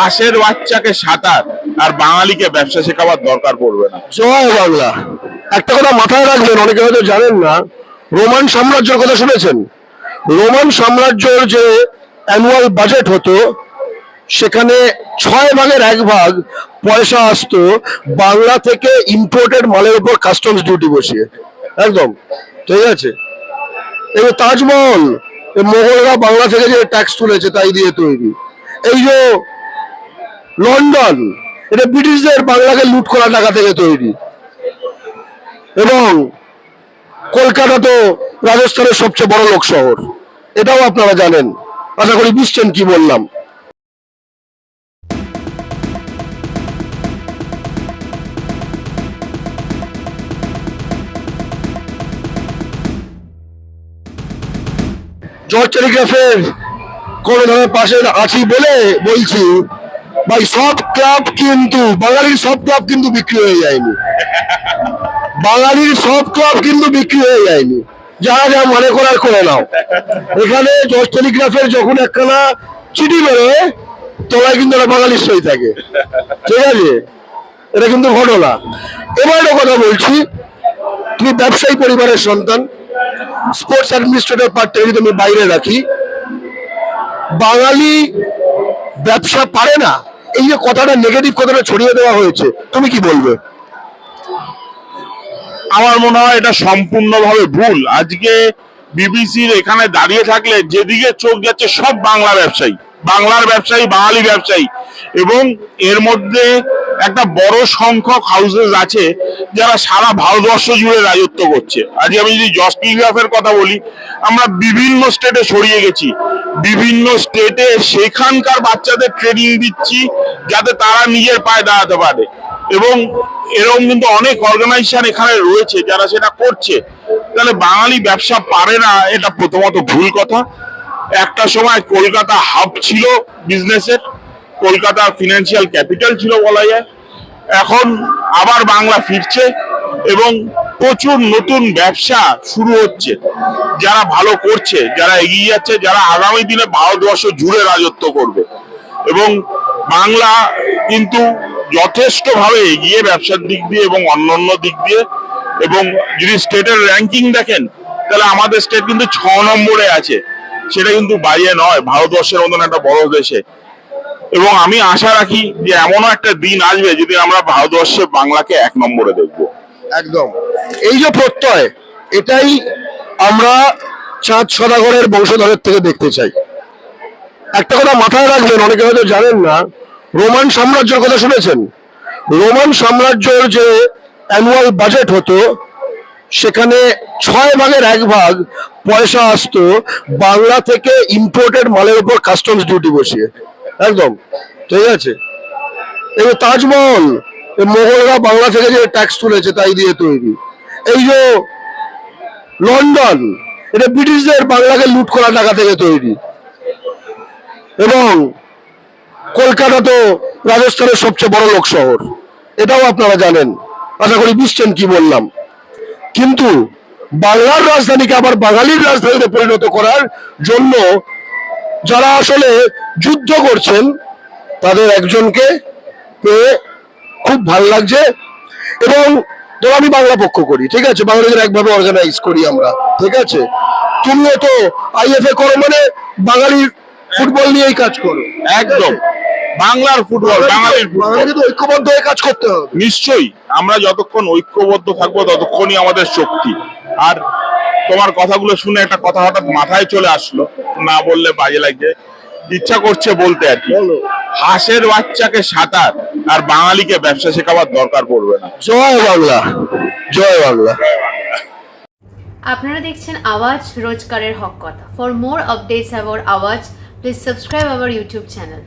হাঁসের বাচ্চাকে সাঁতার আর বাঙালিকে ব্যবসা শেখাবার দরকার পড়বে না। জয় বাংলা। একটা কথা মাথায় রাখবেন, অনেকে হয়তো জানেন না, রোমান সাম্রাজ্যের কথা শুনেছেন। রোমান সাম্রাজ্যের যে অ্যানুয়াল বাজেট হতো, সেখানে ছয় ভাগের এক ভাগ পয়সা আসতো বাংলা থেকে ইম্পোর্টেড মালের উপর কাস্টমস ডিউটি বসিয়ে। একদম, ঠিক আছে? এবার তাজমহল মোগলরা বাংলা থেকে যে ট্যাক্স তুলেছে, তাই দিয়ে তৈরি। এই যে লন্ডন, এটা ব্রিটিশদের বাংলাকে লুট করা টাকা থেকে তৈরি। এবং কলকাতা তো রাজস্থানের সবচেয়ে বড় লোক শহর। এটাও আপনারা জানেন। আশা করি বুঝছেন কি বললাম। জর্জ টেলিগ্রাফের কোন ধরনের পাশে আছি বলে বলছি ভাই, সব ক্লাব কিন্তু, বাঙালির সব ক্লাব কিন্তু বিক্রি হয়ে যায়নি। বাঙালির সব ক্লাব কিন্তু বিক্রি হয়ে যায়নি। যারা যা মনে করার করে নাও। এখানে জর্জ টেলিগ্রাফের যখন একখানা চিঠি বেরোয়, তলায় কিন্তু বাঙালির সই থাকে। ঠিক আছে? এটা কিন্তু ঘটনা। এবার কথা বলছি, তুমি ব্যবসায়ী পরিবারের সন্তান স্পোর্টস অ্যাডমিনিস্ট্রেটর পার্টটা যদি আমি বাইরে রাখি, বাঙালি ব্যবসা পারে না এই যে কথাটা নেগেটিভ কথাটা ছড়িয়ে দেওয়া হয়েছে, তুমি কি বলবে? আমার মনে হয় এটা সম্পূর্ণভাবে ভুল। আজকে বিবিসির এখানে দাঁড়িয়ে থাকলে যেদিকে চোখ যাচ্ছে সব বাংলা ব্যবসায়ী, বাংলার ব্যবসায়ী, বাঙালি ব্যবসায়ী। এবং এর মধ্যে একটা বড় সংখ্যক হাউসেস আছে যারা সারা ভারতবর্ষ জুড়ে রাজত্ব করছে। আজকে আমি যদি জস টেলিগ্রাফের কথা বলি, আমরা বিভিন্ন স্টেটে ছড়িয়ে গেছি। বিভিন্ন স্টেটে সেখানকার বাচ্চাদের ট্রেনিং দিচ্ছি যাতে তারা নিজের পায়ে দাঁড়াতে পারে। এবং এরকম কিন্তু অনেক অর্গানাইজেশন এখানে রয়েছে যারা সেটা করছে। তাহলে বাঙালি ব্যবসা পারে না, এটা প্রথমত ভুল কথা। একটা সময় কলকাতা হাব ছিল বিজনেসের কলকাতা ফিনান্সিয়াল ক্যাপিটাল ছিল বলা যায়। এখন আবার বাংলা ফিরছে এবং প্রচুর নতুন ব্যবসা শুরু হচ্ছে। যারা ভালো করছে, যারা এগিয়ে যাচ্ছে, যারা আগামী দিনে ভারতবর্ষ জুড়ে রাজত্ব করবে। এবং বাংলা কিন্তু যথেষ্টভাবে এগিয়ে ব্যবসার দিক দিয়ে এবং অন্যান্য দিক দিয়ে। এবং যদি স্টেটের র্যাঙ্কিং দেখেন, তাহলে আমাদের স্টেট কিন্তু ছ নম্বরে আছে। সেটা কিন্তু বাইরে নয়, ভারতবর্ষের মতন একটা বড় দেশে। এবং আমি আশা রাখি যে এমনও একটা দিন আসবে যদি আমরা ভারতবর্ষে বাংলাকে এক নম্বরে দেখব। একদম। এই যে প্রত্যয়, এটাই আমরা চাঁদ সদাগরের বংশধরের থেকে দেখতে চাই। একটা কথা মাথায় রাখবেন, অনেকে হয়তো জানেন না, রোমান সাম্রাজ্যের কথা শুনেছেন? রোমান সাম্রাজ্যের যে অ্যানুয়াল বাজেট হতো, সেখানে ছয় ভাগের এক ভাগ পয়সা আসতো বাংলা থেকে ইম্পোর্টেড মালের উপর কাস্টমস ডিউটি বসিয়ে। একদম, ঠিক আছে। এই তাজমহল মোগলরা বাংলা থেকে যে ট্যাক্স তুলেছে তাই দিয়ে তৈরি। এই যে লন্ডন, এটা ব্রিটিশদের বাংলাকে লুট করা টাকা থেকে তৈরি। এবং কলকাতা তো রাজস্থানের সবচেয়ে বড় লোক শহর। এটাও আপনারা জানেন। আশা করি বুঝছেন কি বললাম। কিন্তু বাংলার রাজধানীকে আবার বাঙালির রাজধানীতে পরিণত করার জন্য যারা আসলে যুদ্ধ করছেন তাদের একজনকে পেয়ে খুব ভালো লাগছে এবং ধরো আমি বাংলা পক্ষ করি ঠিক আছে? বাংলাদেশের একভাবে অর্গানাইজ করি আমরা ঠিক আছে? তুমিও তো আইএফএ করো মানে বাঙালির ফুটবল নিয়েই কাজ করো। একদম। বাংলার ফুটবল বাঙালির বাঙালিকে তো ঐক্যবদ্ধ হয়ে কাজ করতে হবে। নিশ্চয়ই। আমরা যতক্ষণ ঐক্যবদ্ধ থাকব ততক্ষণই আমাদের শক্তি। আর তোমার কথাগুলো শুনে একটা কথা হঠাৎ মাথায় চলে আসলো। না বললে বাজে লাগছে। ইচ্ছা করছে বলতে আর কি। হাঁসের বাচ্চাকে সাঁতার আর বাঙালিকে ব্যবসা শেখাবার দরকার পড়বে না। জয় বাংলা। জয় বাংলা। আপনারা দেখছেন আওয়াজ রোজকারের হক কথা। For more updates about Awaaz please subscribe our YouTube channel